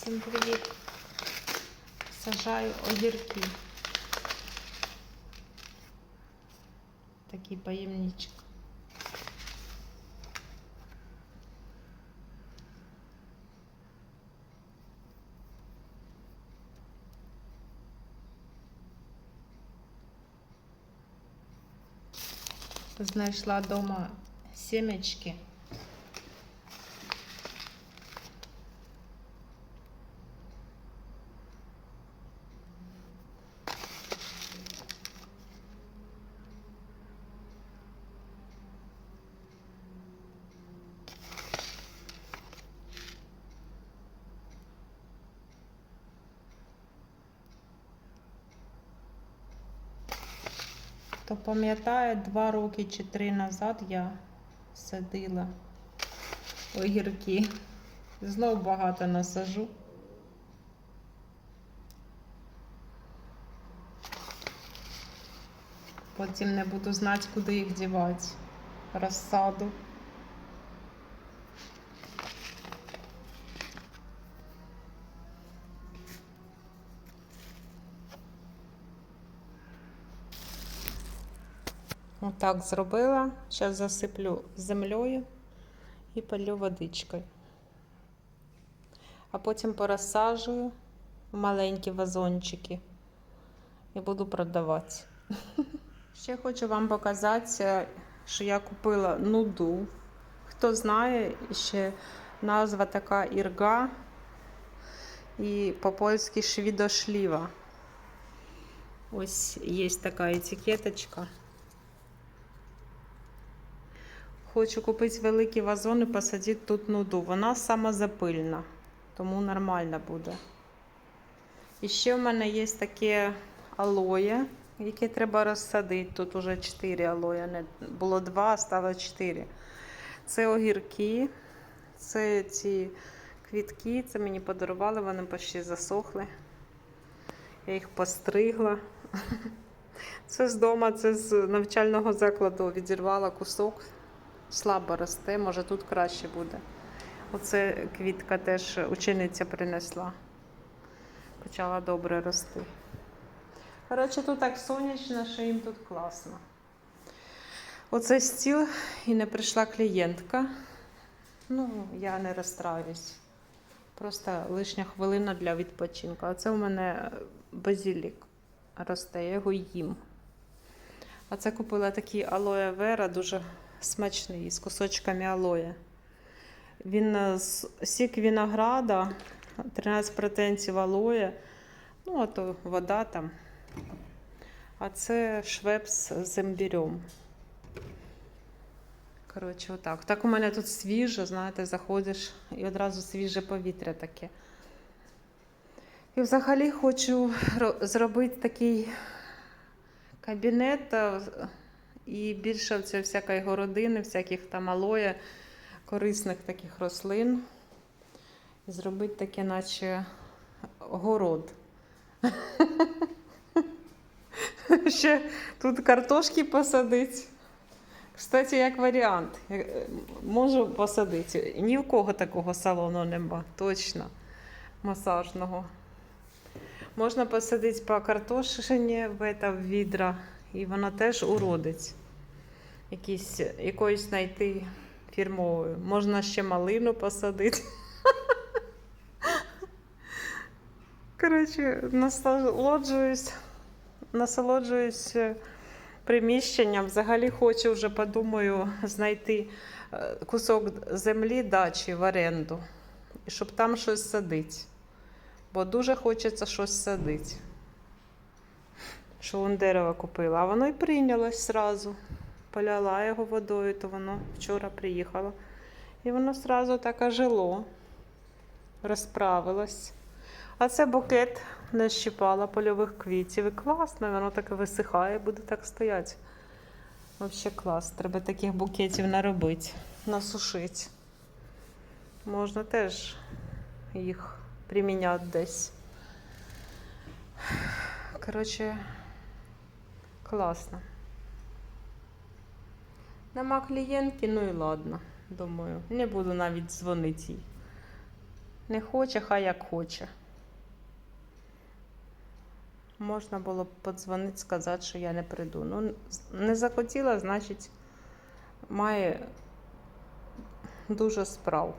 Всім привіт! Сажаю огірки. Такий паємничок. Знайшла дома сімечки. Хто пам'ятає, два роки чи три назад я садила огірки. Знов багато насажу. Потім не буду знати, куди їх дівати. Розсаду. Отак зробила. Зараз засиплю землею і полю водичкою. А потім порозсаджую в маленькі вазончики і буду продавати. Ще хочу вам показати, що я купила нуду. Хто знає, ще назва така ірга і по-польськи швідошліва. Ось є така етикеточка. Хочу купити великі вазони, посадити тут нуду. Вона самозапильна, тому нормально буде. І ще в мене є таке алоє, яке треба розсадити. Тут уже 4 алоя. Було 2, а стало 4. Це огірки, це ці квітки, це мені подарували, вони почти засохли. Я їх постригла. Це з дому, це з навчального закладу відірвала кусок слабо росте, може тут краще буде. Оце квітка теж учениця принесла. Почала добре рости. Коротше, тут так сонячно, що їм тут класно. Оце стіл і не прийшла клієнтка. Ну, я не розстраюсь. Просто лишня хвилина для відпочинку. А це у мене базилік росте, я його їм. А це купила такий алоє вера, дуже смачний з кусочками алоє. Він е, сік винограда, 13 претензій алоє, ну, а то вода там. А це швепс з імбирем. Коротше, отак. Так у мене тут свіже, знаєте, заходиш і одразу свіже повітря таке. І взагалі хочу зробити такий кабінет е, і більше всякої городини, всяких там алоє, корисних таких рослин. І зробити таке, наче город. Ще тут картошки посадити. Кстати, як варіант, е, можу посадити. Ні в кого такого салону нема, точно масажного. Можна посадити по картошині в відра, і вона теж уродить. Якісь, якоїсь знайти фірмовою. Можна ще малину посадити. Коротше, насолоджуюсь, насолоджуюсь е, приміщенням. Взагалі хочу вже подумаю знайти е, кусок землі дачі в оренду, щоб там щось садити. Бо дуже хочеться щось садити. Що вон дерево купила, а воно й прийнялось зразу. Поляла його водою, то воно вчора приїхало. І воно зразу так ожило, розправилось. А це букет не щипала польових квітів. І класно, воно так висихає, буде так стояти. Взагалі клас. Треба таких букетів наробити, насушити. Можна теж їх приміняти десь. Коротше, класно. Нема клієнтки, ну і ладно, думаю. Не буду навіть дзвонити їй. Не хоче, хай як хоче. Можна було б подзвонити, сказати, що я не прийду. Ну, не захотіла, значить, має дуже справ.